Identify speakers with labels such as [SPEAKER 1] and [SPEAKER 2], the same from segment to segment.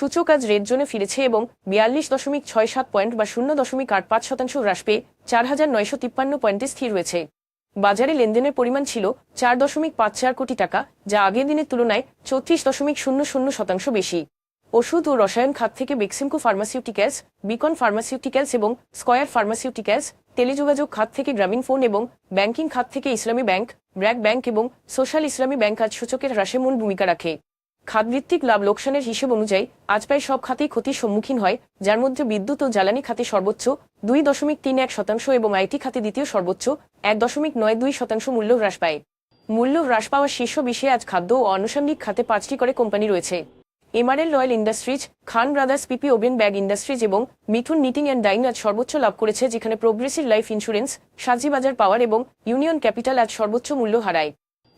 [SPEAKER 1] সূচক আজ রেড জোনে ফিরেছে এবং বিয়াল্লিশ দশমিক ছয় সাত পয়েন্ট বা শূন্য দশমিক আট পাঁচ শতাংশ হ্রাস পেয়ে চার হাজার নয়শো তিপ্পান্ন পয়েন্টে স্থির রয়েছে। বাজারে লেনদেনের পরিমাণ ছিল চার দশমিক পাঁচ চার কোটি টাকা, যা আগের দিনের তুলনায় চৌত্রিশ দশমিক শূন্য শূন্য শতাংশ বেশি। ওষুধ ও রসায়ন খাত থেকে বেক্সিমকো ফার্মাসিউটিক্যালস, বিকন ফার্মাসিউটিক্যালস এবং স্কয়ার ফার্মাসিউটিক্যালস, টেলিযোগাযোগ খাত থেকে গ্রামীণ ফোন এবং ব্যাংকিং খাত থেকে ইসলামী ব্যাংক, ব্র্যাক ব্যাংক এবং সোশ্যাল ইসলামী ব্যাংক আজ সূচকের হ্রাসে মূল ভূমিকা রাখে। খাতভিত্তিক লাভ লোকসানের হিসেব অনুযায়ী আজ প্রায় সব খাতেই ক্ষতির সম্মুখীন হয়, যার মধ্যে বিদ্যুৎ ও জ্বালানি খাতে সর্বোচ্চ দুই দশমিক তিন এক শতাংশ এবং আইটি খাতে দ্বিতীয় সর্বোচ্চ এক দশমিক নয় দুই শতাংশ মূল্য হ্রাস পায়। মূল্য হ্রাস পাওয়ার শীর্ষ বিষয়ে আজ খাদ্য ও আনুষঙ্গিক খাতে পাঁচটি করে কোম্পানি রয়েছে। MRL royal industries, Khan brothers PP woven bag industries এবং মিঠুন নিটিং অ্যান্ড ডাইন আজ সর্বোচ্চ লাভ করেছে, যেখানে progressive life insurance Sajibazar power এবং ইউনিয়ন ক্যাপিটাল আজ সর্বোচ্চ মূল্য হারায়।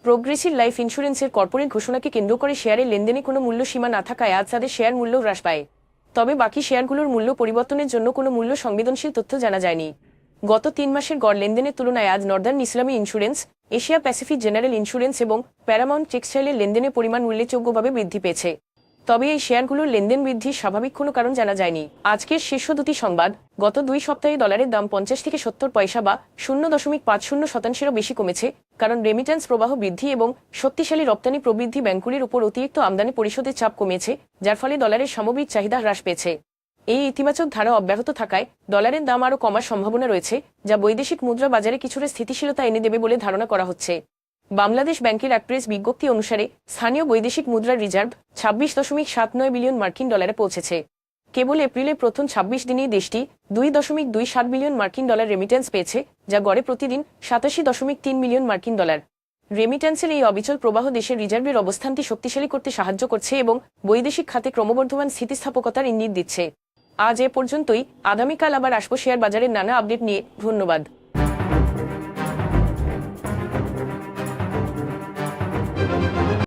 [SPEAKER 1] প্রোগ্রেসিভ লাইফ ইন্স্যুরেন্সের কর্পোরেট ঘোষণাকে কেন্দ্র করে শেয়ারের লেনদেনে কোনো মূল্য সীমা না থাকায় আজ তাদের শেয়ার মূল্য হ্রাস পায়। তবে বাকি শেয়ারগুলোর মূল্য পরিবর্তনের জন্য কোনো মূল্য সংবেদনশীল তথ্য জানা যায়নি। গত তিন মাসের গড় লেনদেনের তুলনায় আজ northern Islami insurance, Asia Pacific general insurance এবং প্যারামাউন্ট টেক্সটাইলের লেনদেনের পরিমাণ উল্লেখযোগ্যভাবে বৃদ্ধি পেয়েছে। তবে এই শেয়ারগুলোর লেনদেন বৃদ্ধির স্বাভাবিক কোনো কারণ জানা যায়নি। আজকের শীর্ষ দুটি সংবাদ, গত দুই সপ্তাহে ডলারের দাম পঞ্চাশ থেকে সত্তর পয়সা বা শূন্য দশমিক পাঁচ শূন্য শতাংশেরও বেশি কমেছে, কারণ রেমিটেন্স প্রবাহ বৃদ্ধি এবং শক্তিশালী রপ্তানি প্রবৃদ্ধি ব্যাংকগুলির উপর অতিরিক্ত আমদানি পরিশোধের চাপ কমিয়েছে যার ফলে ডলারের সামগ্রিক চাহিদা হ্রাস পেয়েছে। এই ইতিবাচক ধারা অব্যাহত থাকায় ডলারের দাম আরও কমার সম্ভাবনা রয়েছে, যা বৈদেশিক মুদ্রা বাজারে কিছুটা স্থিতিশীলতা এনে দেবে বলে ধারণা করা হচ্ছে। বাংলাদেশ ব্যাংকের এক প্রেস বিজ্ঞপ্তি অনুসারে স্থানীয় বৈদেশিক মুদ্রার রিজার্ভ ছাব্বিশ দশমিক সাত নয় বিলিয়ন মার্কিন ডলারে পৌঁছেছে। কেবল এপ্রিলে প্রথম ছাব্বিশ দিনেই দেশটি দুই দশমিক দুই সাত বিলিয়ন মার্কিন ডলার রেমিটেন্স পেয়েছে, যা গড়ে প্রতিদিন সাতাশি দশমিক তিন মিলিয়ন মার্কিন ডলার। রেমিটেন্সের এই অবিচল প্রবাহ দেশের রিজার্ভের অবস্থানটি শক্তিশালী করতে সাহায্য করছে এবং বৈদেশিক খাতে ক্রমবর্ধমান স্থিতিস্থাপকতার ইঙ্গিত দিচ্ছে। আজ এ পর্যন্তই। আগামীকাল আবার আসব শেয়ার বাজারের নানা আপডেট নিয়ে। ধন্যবাদ।